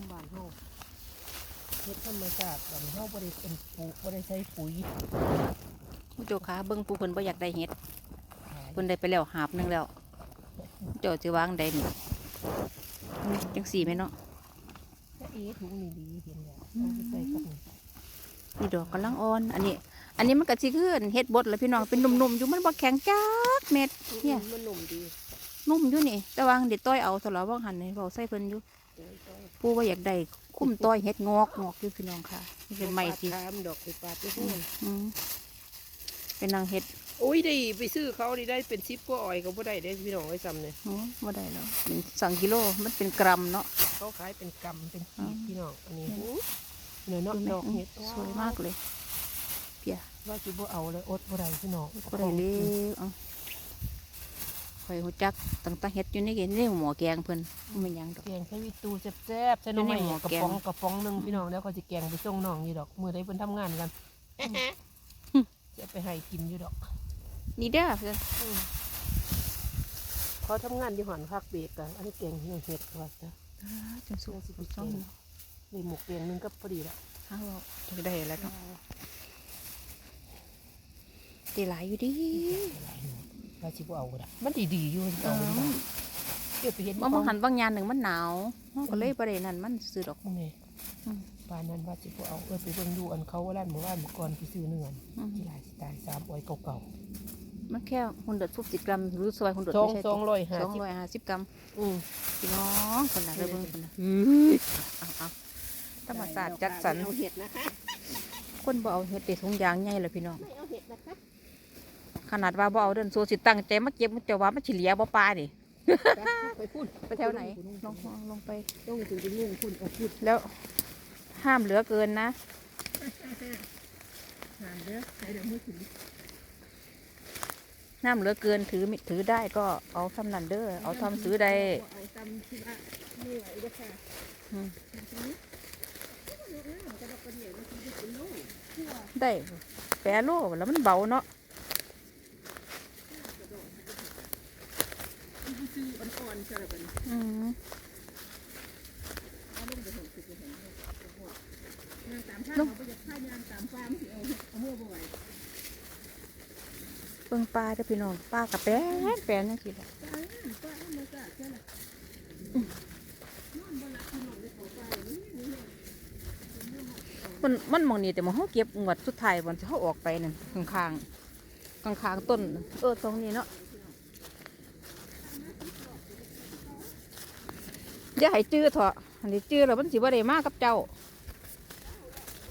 มบ้านเฮาเฮ็ดธรรมชาติบ้านเฮาบ่ได้เป็นปลูกบ่ได้ใช้ปุ๋ยผู้โจขาเบิ่งผู้เพิ่นบ่อยากได้เห็ดขายเพิ่นได้ไปแล้วหาบหนึงแล้วเจ้าสิวางได้นี่จังสี่แม่เนาะถ้าเอ๋ถุงนี่ดีเห็นแล้วเอาไปใส่กับนี่นี่ดอกกำลังอ่อน อันนี้ อันนี้มันก็สิคือเฮ็ดบดแล้วพี่น้องเป็นนุ่มๆอยู่มันบ่แข็งจักเม็ดเนี่ยมันนุ่มดีนุ่มอยู่นี่แต่ว่าเด็ดต้อยเอาสลับว่างหันนี่เบาใส่เพิ่นอยู่ ผู้ว่าอยากได้คุ้มต้อยเฮ็ดงอกงอกอยู่พี่น้องค่ะนี่เป็นไม้สิปาดถามดอกไปปาดไปอืเพื่อมอืมเป็นนางเฮ็ดโอ้ยได้ไปซื้อเขานี่ได้เป็นซิปก็อ่อยก็บ่ได้ได้พี่น้องไอ้ซ้ำเนี่ยโอ้บ่ได้แล้วเป็นสั่งกิโลมันเป็นกรัมเนาะเขาขายเป็นกำเป็นอ๋ขีอดพี่น้องอันนี้อู้เนื้อเนาะดูไหมดอกเห็ดสวยมากเลยเปียว่าสิบ่เอาเลยอดบ่ได้พี่น้องก็ได้เลยเอา ข่อยหูจักตั้งแต่เฮ็ดอยู่ในเกณฑ์นี่หมอแกงเพิ่นมันหยังดอก แกงใช้วิตูแซ่บๆใส่หน้ำอยู่ใหในหม้ม่อกระแกงป๋องกระป๋องหนึงพี่น้องแล้วก็สิแกงไปส่งน้องอยู่ดอกมื้อใดเพิ่นทำงานกันจะไปให้กินอยู่ดอกนี่เด้อเพิ่นอืมเขาทำงานอยู่หอนพักเบรกกันอันนี้แกงเนื้อเห็ดว่าจ้ะจังสุกสุกซ่องเลยหมกแกงหนึงก็พอดีละเฮาจังได้แล้วเนาะตีหลายอยู่ดิ ว่าสิบ่เอาก็ได้มันดีๆอยู่เอาไปดีกว่าเดี๋ยวไปเห็นบ่มองหันบางยานหนึ่งมันหนาวเฮาก็เลยบ่ได้นั่นมันซื้อดอก มึงนี่อืมบ้านนั้นว่าสิบ่เอาเออไปเบิ่งดูอันเขาว่าร้านหมู่บ้านเมื่อก่อนที่ซื้อเนื้ออืมที่หลายสิตายสามอ้อยเก่ามันแค่160กรัมหรือซอย100ๆสองสองร้อยห้าสิบ250กรัมอืมพี่น้องคนน่ะเด้อเบิ่งคนน่ะอืมเอาเอาธรรมศาสตร์จัดสรรเอาเห็ดนะคะคนบ่เอาเฮ็ดได้ถุงยางใหญ่เลยพี่น้อง ไม่เอาเห็ดนะคะข นาดว่าบ่เอาเดินโซสิตั้งใจมาเก็บมันจะว่ามันสิเหลียบ่ปลานี่ไปพูดไปแถวไหนลงลงลงไปต้องถึงจะยุ่งคุณเอาพูดแล้วห้ามเหลือเกินนะหานเด้อใครเดี๋ยวมือถือห้ามเหลือเกินถือมิถือได้ก็เอาทำนันเด้อเอาทำซื้อได้เอาตำที่ว่าไม่ไหวเด้อค่ะอืมจะได้ประเดี๋ยวมันจะเป็นโลกได้แปรโลแล้วมันเบาเนาะ มันซื้ออ่อนๆใช่ไหมเป็น อืม เอาลงไปหกสิบเปอร์เซ็นต์ยางตามข้างเราไปจะฆ่ายางตามฟาร์มที่เอาเอามือบ่ไหว เบิ่งปลาเด้อพี่น้องปลากับแปรแปรจังซี่และป้าป้าเอามาจากใช่ไหมนอนบ่หลับพี่น้องได้ขอไปนี่นี่มันมันมองนี่แต่มองเฮาเก็บงวดสุดท้ายวันที่เฮาออกไปนั่นข้างๆข้างๆต้น เออตรงนี้เนาะอย่าให้จื้อเถอะอันนี้จื้อแล้วมันสิบ่ได้มากับเจ้า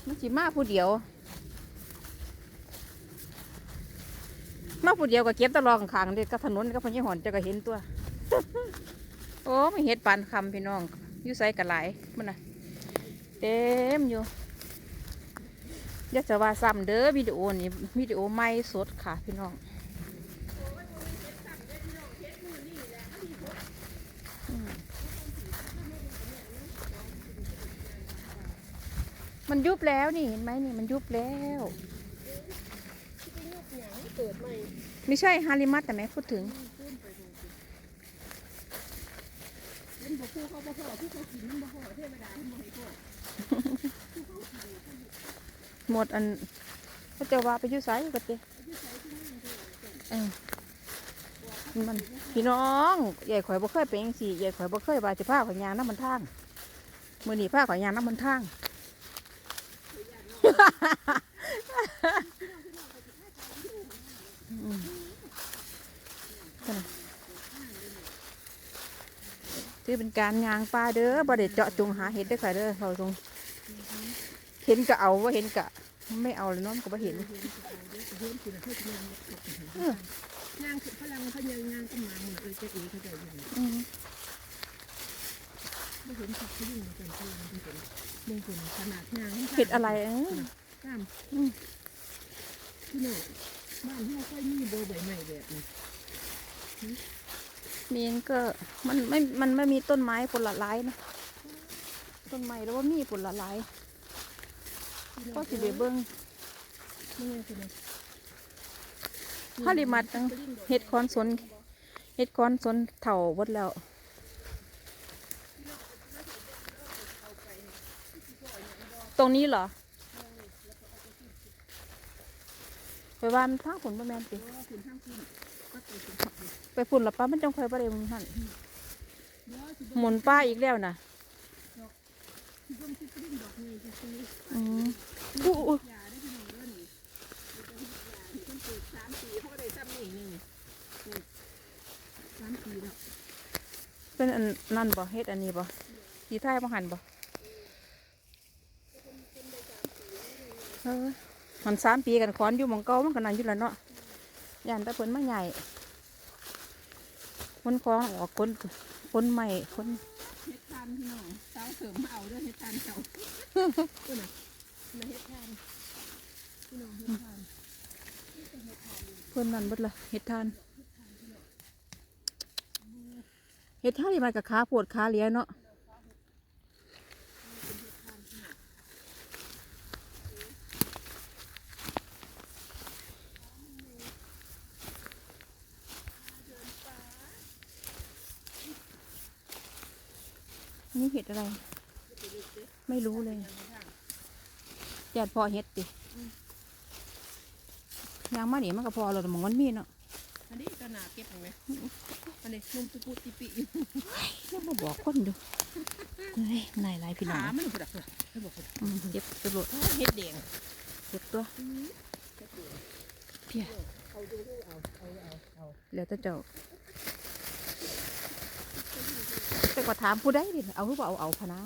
มันสิมากผู้เดียว มาผู้เดียวก็เก็บตะลองข้างๆเด็กกับถนนกับพญหอนจะก็เห็นตัว โอ้ไม่เห็ดปานคำพี่น้องอยู่ใส่กันหลายมันนะเต็มอยู่ยาจะว่าซ้ำเด้อวิดีโอนี้วิดีโอใหม่สดค่ะพี่น้องมันยุบแล้วนี่เห็นไหมนี่มันยุบแล้ว เกิดใหม่ไม่ใช่ฮาริมัตแต่แม่พูดถึงเป็นบ่คู่เขาบ่พอที่เขากินมันบ่พอเทวดามันบ่ให้พอหมดอันก็จะว่าไปอยุ่ไสก็เจเออมันพี่น้องใหญ่ข่อยบ่เคยเป็นจังซี่ใหญ่ข่อยบ่เคยว่าจะพาข่อยยางน้ำมันทางมื้อนี้พาข่อยยางน้ำมันทาง อืมนั่นน่ะ ถือเป็นการยางปลาเด้อบ่ได้เจาะจงหาเห็ดเด้อค่ะเด้อเราตรงเห็นก็เอาว่าเห็นก็ไม่เอาเลยเน้องก็บ่เห็นนางคือพลังพยังนางก็มาเหมือนเออจะเอ๋เขาจะอยู่อืมไม่เห็นสักที่อยู่กันเพื่อนเป็นเป็นเรื่องคนขนาดนางเห็ดอะไรเอ้ยตามพี่น้องบ้านที่ค่อยมีโบใบใหม่แบบนี้มี เองก็มันไม่ มันไม่มีต้นไม้ผลละลายนะต้นไม้แล้วว่ามีผลละลายก็สิเดเบิ้งนี่ไงคือฮาริมัดจังเห็ดคอนสนเห็ดคอนสนเถ่าหมดแล้วตรงนี้เหรอไปว่ามันทางฝนประแมนติ ไปฝุ่นหรอป้ามันจังคอยประเดี๋ยวมึงหันหมุนป้าอีกแล้วนะอืมอู้อู้สามปีเขาก็ได้ซ้ำนี่หนึ่งสามปีแล้วเป็นอันนั่นบ่เฮ็ดอันนี้บ่สีไทยบ่หันบ่เออมันสามปีกันคอนอยู่หมองเก่ามันก็นั่นอยู่แล้วเนาะ ย่านแตะเพิ่นมาใหญ่คนคล้องออกคนคนใหม่คนเฮ็ดทานพี่น้องสาวเสริมมาเอาเด้วยเฮ็ดทานเก่าดูน่ะมาเฮ็ดทานพี่น้องเฮ็ดทานเพิ่นนั่นเบิดละเฮ็ดทานเฮ็ดทานนี่มันกับขาปวดขาเหลียเนาะ นี่เห็ดอะไร ไม่รู้เลยแดดพอเห็ดติยางมาเนี่ยมันก็พอเราแต่มองมันมีเนาะอันนี้ก็น่าเก็บเห็นไหมอันนี้นุ่มตุปุติปิอยู่ยังมาบอกคนดูเฮ้ยนายหลายพี่น้องขามันพุ่นอะพุ่นอะไม่บอกพุ่นอืมเจ็บตำรวจเฮ็ดแดงเจ็บตัวเพียเอาดูเอาเอาเอาเอาแล้วแต่เจ้าแต่ ก็ถามผู้ใดดิเอาหรือเปล่าเอาเอาพนะ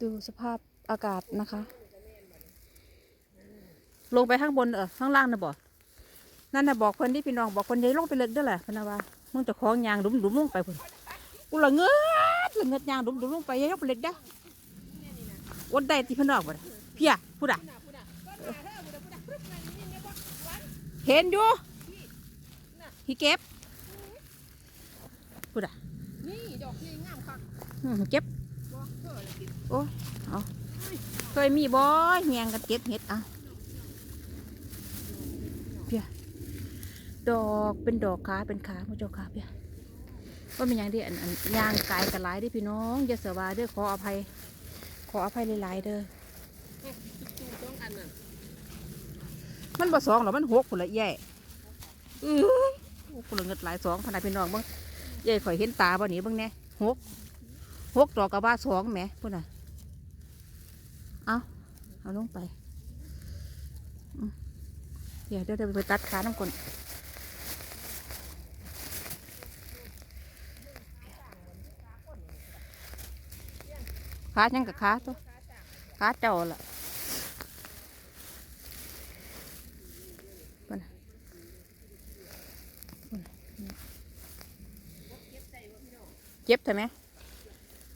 ดูสภาพอากาศนะคะ ลงไปข้างบนเออข้างล่างนะบอกนั่นนะบอกคนที่พี่น้องบอกคนใหญ่ลงไปเลิกเด้แหละพนะว่ามึงจะคล้องยางดุมดุมลงไปพุ่นกูละเงิดละเงิดยางดุมดุมลงไปยังไปเล็กเด้ ออดได้ที่พี่น้องบ่ได้เพียพูดอะเห็นอยู่ที่เก็บพูดอะนี่ดอกนี่งามคักอืมเก็บบ่เท่าอะไรกินเคยมีบ่เฮียงกันเก็บเห็ดอะเพียดอกเป็นดอกขาเป็นขาพระเจ้าขาเพียว่าเป็นอย่างที่อันอันย่างกายกันหลายเด้อพี่น้องอย่าเสียว่าเด้อขออภัย ขออภัยหลายๆเด้อตู้สองอันน่ะมันบ่สองหรอกมันหกคนละแย่เอ้ยคนละเงิดหลายสองขนาดพี่น้องเบิ่งใหญ่ข่อยเห็นตาบ่หนีเบิ่งแหน่หกหกดอกกระบ้าสองแหมพุ่นน่ะเอาเอาลงไปอืมเดี๋ยวเดี๋ยวเดี๋ยวไปตัดขาน้ำก่อน ขายังกับขาตัวขาเจ้าล่ะเจ็บใช่ไหม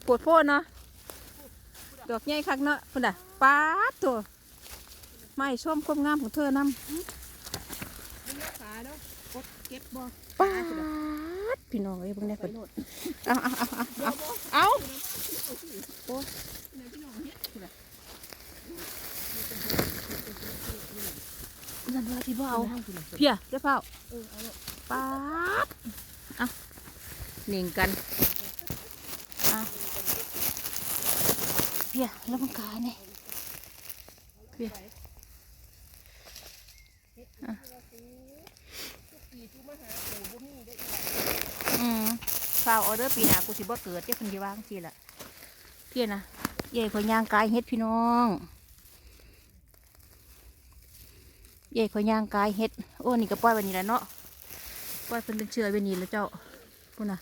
ปวดโพดเนาะดอกใหญ่คักเนาะพุ่นอะป๊าตัวไม่ชมความงามของเธอนำนรักษาป๊า ดพี่น้องเอ้ยเพิ่งได้ไปเพิ่นโลดเอาเอาเอาเอาเอาเอาโอ้ยพี่น้องเฮ็ดพุ่นอะสันว่าที่บ่เอาเอาพุ่นอะเพียเจ้าเฝ้าเออเอาเนาะป๊าดเอาหนิ่งกันเอาเพียแล้วมันกาเนี่ยเพียกี่ตู้มาหาปู่บ่มีได้อีกอืม ฝ้าวออเดอร์ปีหน้ากูสิบ่เกิดเจ้าคนที่ว่างสิล่ะเพี้ยนะเย่ข่อยย่างกายเฮ็ดพี่น้องเย่ข่อยย่างกายเฮ็ดโอ้นี่ก็ปล่อยวันนี้แหละเนาะปล่อยเพิ่นเป็นเชื้อว้นี่แล้วเจ้าพูนะ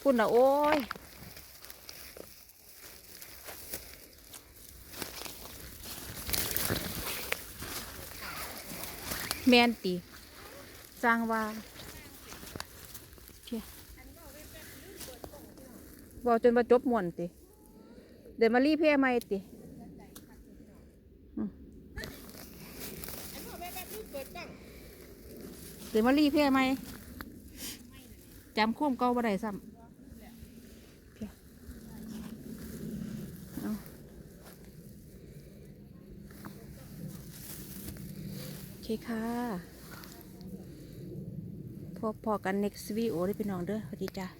พูดนะโอ้ย แมนตีสร้างว่าบอกจนมาจบมวนติ เดี๋ยวมารีเพย์มาไอ้พ่อแม่แบบนี้เปิเดี๋ยวมารีเพย์ม่จำคุ้มเก่าบ่ได้ซ้ำเพีย ค่ะพบพอกัน next video ได้พี่น้องเด้อสวัสดีจ้า